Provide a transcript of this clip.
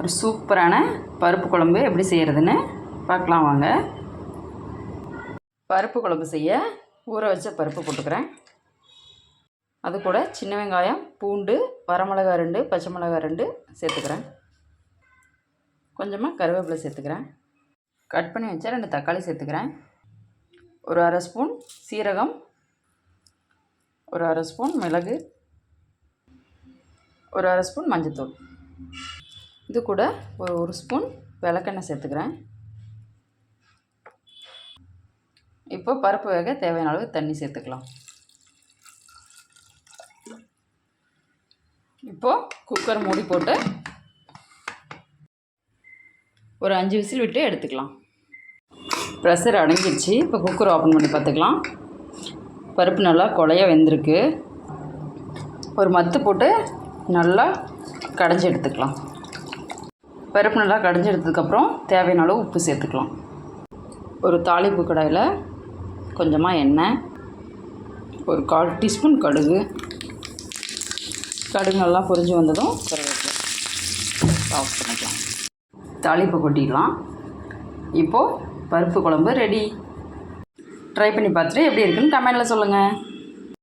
ஒரு சூப்பரான பருப்பு குழம்பு எப்படி செய்கிறதுன்னு பார்க்கலாம் வாங்க. பருப்பு குழம்பு செய்ய ஊற வச்ச பருப்பு போட்டுக்கிறேன். அது கூட சின்ன வெங்காயம் பூண்டு வரமிளகா ரெண்டு பச்சை மிளகாய் ரெண்டு சேர்த்துக்கிறேன். கொஞ்சமாக கருவேப்பிலை சேர்த்துக்கிறேன். கட் பண்ணி வச்சா ரெண்டு தக்காளி சேர்த்துக்கிறேன். ஒரு அரை ஸ்பூன் சீரகம் ஒரு அரை ஸ்பூன் மிளகு ஒரு அரை ஸ்பூன் மஞ்சள்தூள் இது கூட ஒரு ஒரு ஸ்பூன் விளக்கெண்ணெய் சேர்த்துக்கிறேன். இப்போ பருப்பு வேக தேவையான அளவு தண்ணி சேர்த்துக்கலாம். இப்போது குக்கர் மூடி போட்டு ஒரு அஞ்சு விசில் விட்டு எடுத்துக்கலாம். ப்ரெஷர் அடங்கிடுச்சு. இப்போ குக்கர் ஓப்பன் பண்ணி பார்த்துக்கலாம். பருப்பு நல்லா கொலையாக வெந்திருக்கு. ஒரு மத்து போட்டு நல்லா கடைஞ்சி எடுத்துக்கலாம். பருப்பு நல்லா கடைஞ்சி எடுத்ததுக்கப்புறம் தேவையான அளவு உப்பு சேர்த்துக்கலாம். ஒரு தாளிப்பு கடாயில் கொஞ்சமாக எண்ணெய் ஒரு கால் டீஸ்பூன் கடுகு. கடுகு நல்லா பொரிஞ்சு வந்ததும் கருவேப்பிலை ஆஃப் பண்ணிக்கலாம். தாளிப்பு கொட்டிடலாம். இப்போது பருப்பு குழம்பு ரெடி ட்ரை பண்ணி பார்த்துட்டு எப்படி இருக்குன்னு கமெண்டில் சொல்லுங்கள்